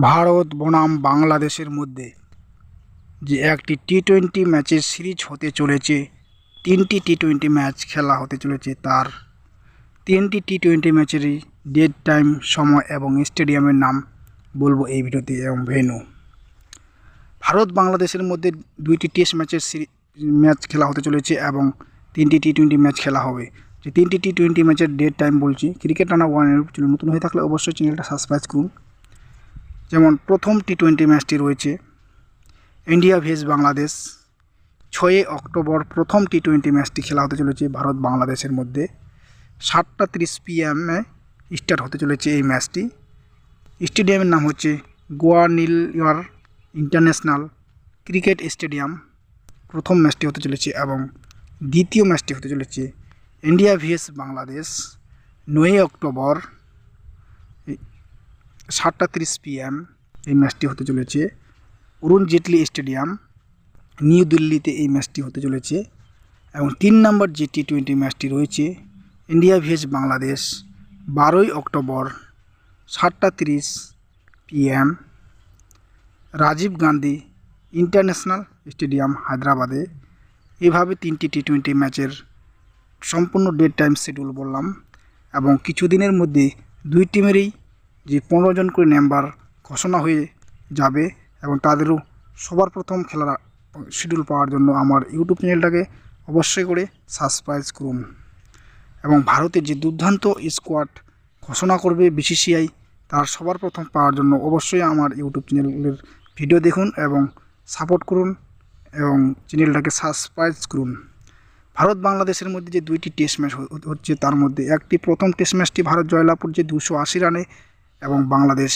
ভারত বনাম বাংলাদেশের মধ্যে যে একটি টি টোয়েন্টি ম্যাচের সিরিজ হতে চলেছে, তিনটি টি টোয়েন্টি ম্যাচ খেলা হতে চলেছে তার। তিনটি টি টোয়েন্টি ম্যাচেরই ডেট, টাইম, সময় এবং স্টেডিয়ামের নাম বলব এই ভিডিওতে এবং ভেন্যু। ভারত বাংলাদেশের মধ্যে দুইটি টেস্ট ম্যাচের ম্যাচ খেলা হতে চলেছে এবং তিনটি টি টোয়েন্টি ম্যাচ খেলা হবে। যে তিনটি টি টোয়েন্টি ম্যাচের ডেট, টাইম বলছি, ক্রিকেট টানা চ্যানেল নতুন হয়ে থাকলে অবশ্যই চ্যানেলটা সাবস্ক্রাইব করুন। যেমন প্রথম টি টোয়েন্টি ম্যাচটি রয়েছে ইন্ডিয়া ভেস বাংলাদেশ ছয়ই অক্টোবর প্রথম টি টোয়েন্টি ম্যাচটি খেলা হতে চলেছে ভারত বাংলাদেশের মধ্যে। সাতটা তিরিশ পিএমে স্টার্ট হতে চলেছে এই ম্যাচটি স্টেডিয়ামের নাম হচ্ছে গোয়া নীলয়ার ইন্টারন্যাশনাল ক্রিকেট স্টেডিয়াম। প্রথম ম্যাচটি হতে চলেছে এবং দ্বিতীয় ম্যাচটি হতে চলেছে ইন্ডিয়া ভিএস বাংলাদেশ নয়ই অক্টোবর সাতটা তিরিশ পিএম এই ম্যাচটি হতে চলেছে। অরুণ জেটলি স্টেডিয়াম, নিউ দিল্লিতে এই ম্যাচটি হতে চলেছে এবং তিন নম্বর যে টি টোয়েন্টি ম্যাচটি রয়েছে, ইন্ডিয়া ভিএস বাংলাদেশ, বারোই অক্টোবর সাতটা তিরিশ PM Rajiv Gandhi international stadium হায়দ্রাবাদে। এভাবে তিনটি টি টোয়েন্টি ম্যাচের সম্পূর্ণ ডেট টাইম শিডিউল বললাম এবং কিছুদিনের মধ্যে দুই টিমেরই যে পনেরো জন করে মেম্বার ঘোষণা হয়ে যাবে এবং তাদেরও সবার প্রথম খেলার শিডিউল পাওয়ার জন্য আমার ইউটিউব চ্যানেলটাকে অবশ্যই করে সাবস্ক্রাইব করুন। এবং ভারতের যে দুর্দান্ত স্কোয়াড ঘোষণা করবে বিসিসিআই তার সবার প্রথম পাওয়ার জন্য অবশ্যই আমার ইউটিউব চ্যানেলের ভিডিও দেখুন এবং সাপোর্ট করুন এবং চ্যানেলটাকে সাবস্ক্রাইব করুন। ভারত বাংলাদেশের মধ্যে যে দুইটি টেস্ট ম্যাচ হচ্ছে, তার মধ্যে একটি প্রথম টেস্ট ম্যাচটি ভারত জয়লাভ করছে দুশো আশি রানে এবং বাংলাদেশ